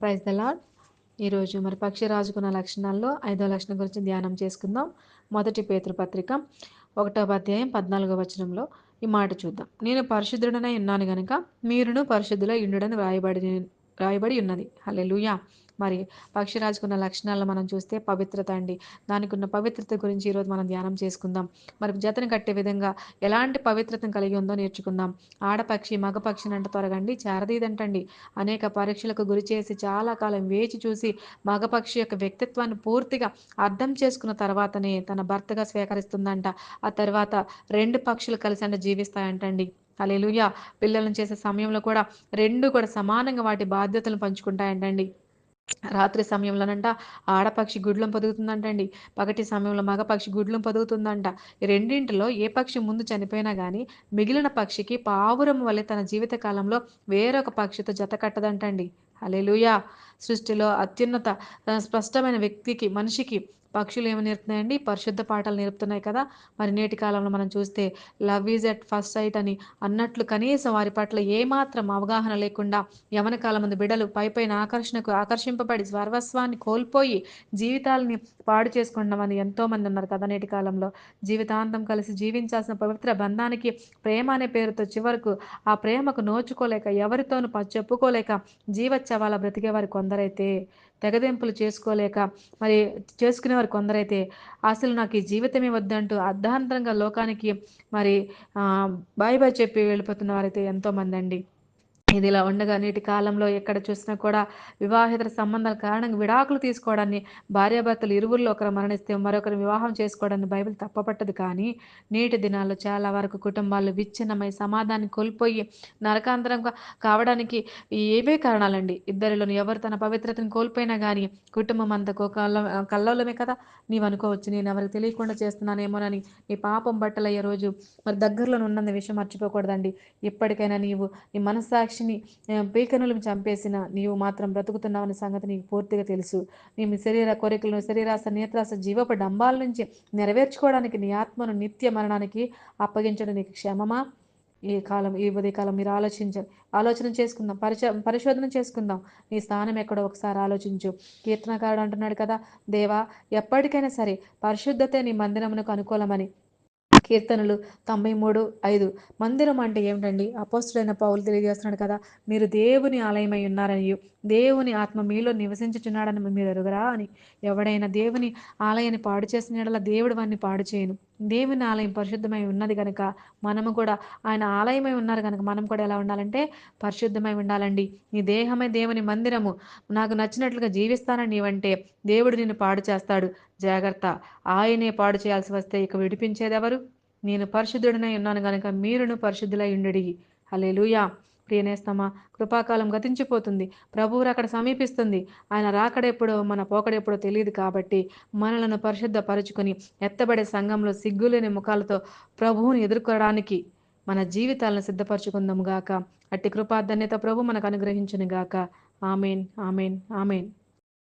Praise the lord ఈరోజు మరి పక్షి రాజుకున్న లక్షణాల్లో ఐదో లక్షణం గురించి ధ్యానం చేసుకుందాం. మొదటి పేతృపత్రిక ఒకటో అధ్యాయం పద్నాలుగో వచనంలో ఈ మాట చూద్దాం. నేను పరిశుద్ధుడనై ఉన్నాను గనుక మీరును పరిశుద్ధుల ఇండుడని రాయబడి రాయబడి ఉన్నది. హల్లెలూయా. మరి పక్షి రాజుకున్న లక్షణాలను మనం చూస్తే పవిత్రత అండి. దానికి ఉన్న పవిత్రత గురించి ఈరోజు మనం ధ్యానం చేసుకుందాం. మరి జతను కట్టే విధంగా ఎలాంటి పవిత్రతను కలిగి ఉందో నేర్చుకుందాం. ఆడపక్షి మగపక్షిని అంట త్వరగండి. చారదీదంటండి అనేక పరీక్షలకు గురి చేసి చాలా కాలం వేచి చూసి మగపక్షి యొక్క వ్యక్తిత్వాన్ని పూర్తిగా అర్థం చేసుకున్న తర్వాతనే తన భర్తగా స్వీకరిస్తుందంట. ఆ తర్వాత రెండు పక్షులు కలిసి అంట జీవిస్తాయంటండి. అలెలుయా పిల్లలను చేసే సమయంలో కూడా రెండు కూడా సమానంగా వాటి బాధ్యతలను పంచుకుంటాయంటండి. రాత్రి సమయంలోనంట ఆడపక్షి గుడ్లం పొదుగుతుందంటండి పగటి సమయంలో మగపక్షి గుడ్లం పొదుగుతుందంట ఈ రెండింటిలో ఏ పక్షి ముందు చనిపోయినా కానీ మిగిలిన పక్షికి పావురం వల్లే తన జీవిత కాలంలో వేరొక పక్షితో జత కట్టదంటండి. అలెలుయా సృష్టిలో అత్యున్నత స్పష్టమైన వ్యక్తికి మనిషికి పక్షులు ఏమి నేర్పుతున్నాయండి? పరిశుద్ధ పాఠాలు నేర్పుతున్నాయి కదా. మరి నేటి కాలంలో మనం చూస్తే love is at first sight అని అన్నట్లు కనీసం వారి పట్ల ఏమాత్రం అవగాహన లేకుండా యవన కాలం మంది బిడ్డలు పై పైన ఆకర్షణకు ఆకర్షింపబడి సర్వస్వాన్ని కోల్పోయి జీవితాలని పాడు చేసుకుంటామని ఎంతో మంది ఉన్నారు కదా నేటి కాలంలో. జీవితాంతం కలిసి జీవించాల్సిన పవిత్ర బంధానికి ప్రేమ అనే పేరుతో చివరకు ఆ ప్రేమకు నోచుకోలేక ఎవరితోనూ చెప్పుకోలేక జీవచ్చవాల బ్రతికే వారి కొందరైతే. తెగదెంపులు చేసుకోలేక మరి చేసుకునేవారు కొందరైతే అసలు నాకు ఈ జీవితమే వద్దంటూ అర్ధాంతరంగా లోకానికి మరి బాయ్ బాయ్ చెప్పి వెళ్ళిపోతున్న వారైతే ఎంతోమంది అండి. ఇది ఇలా ఉండగా నేటి కాలంలో ఎక్కడ చూసినా కూడా వివాహేతర సంబంధాల కారణంగా విడాకులు తీసుకోవడాన్ని భార్యాభర్తలు ఇరువుల్లో ఒకరు మరణిస్తే మరొకరు వివాహం చేసుకోవడాన్ని బైబిల్ తప్పపట్టదు. కానీ నేటి దినాల్లో చాలా వరకు కుటుంబాలు విచ్ఛిన్నమై సమాధాన్ని కోల్పోయి నరకాంతరం కావడానికి ఏవే కారణాలండి? ఇద్దరిలోని ఎవరు తన పవిత్రతను కోల్పోయినా కానీ కుటుంబం అంతకు కల్లోలమే కదా? నీవు అనుకోవచ్చు నేను ఎవరికి తెలియకుండా చేస్తున్నానేమోనని నీ పాపం బట్టలయ్యే రోజు మరి దగ్గరలో ఉన్నందు విషయం మర్చిపోకూడదండి. ఇప్పటికైనా నీవు నీ మనస్సాక్షి సాక్షిని పీకనులు చంపేసిన నీవు మాత్రం బ్రతుకుతున్నావన్న సంగతి నీకు పూర్తిగా తెలుసు. నీ శరీర కోరికలను శరీరాస నేత్రాస జీవపు డంబాల నుంచి నెరవేర్చుకోవడానికి నీ ఆత్మను నిత్య మరణానికి అప్పగించడం నీకు క్షమమా? ఈ కాలం ఈ ఉదయకాలం మీరు ఆలోచించాలి ఆలోచన చేసుకుందాం పరిచ పరిశోధన చేసుకుందాం. నీ స్థానం ఎక్కడో ఒకసారి ఆలోచించు. కీర్తనకారుడు అంటున్నాడు కదా దేవా ఎప్పటికైనా సరే పరిశుద్ధతే నీ మందిరమునకు అనుకూలమని. కీర్తనలు తొంభై మూడు ఐదు. మందిరం అంటే ఏమిటండి? అపోస్తుడైన పౌలు తెలియజేస్తున్నాడు కదా మీరు దేవుని ఆలయమై ఉన్నారని దేవుని ఆత్మ మీలో నివసించుచున్నాడని మీరు ఎరుగరా అని. ఎవడైనా దేవుని ఆలయాన్ని పాడు చేసిన దేవుడు వాడిని పాడు చేయను. దేవుని ఆలయం పరిశుద్ధమై ఉన్నది కనుక మనము కూడా ఆయన ఆలయమై ఉన్నారు కనుక మనం కూడా ఎలా ఉండాలంటే పరిశుద్ధమై ఉండాలండి. నీ దేహమే దేవుని మందిరము. నాకు నచ్చినట్లుగా జీవిస్తానని నీవంటే దేవుడు నిన్ను పాడు చేస్తాడు. జాగ్రత్త. ఆయనే పాడు చేయాల్సి వస్తే ఇక విడిపించేది ఎవరు నేను పరిశుద్ధుడినై ఉన్నాను గనుక మీరును పరిశుద్ధులై ఉండడి. హలే లూయా ప్రియనేస్తమా కృపాకాలం గతించిపోతుంది. ప్రభువు అక్కడ సమీపిస్తుంది. ఆయన రాకడెప్పుడో మన పోకడెప్పుడో తెలియదు కాబట్టి మనలను పరిశుద్ధపరుచుకొని ఎత్తబడే సంఘంలో సిగ్గులేని ముఖాలతో ప్రభువుని ఎదుర్కోవడానికి మన జీవితాలను సిద్ధపరచుకుందాము గాక. అట్టి కృపాధన్యత ప్రభు మనకు అనుగ్రహించును గాక. Amen amen amen.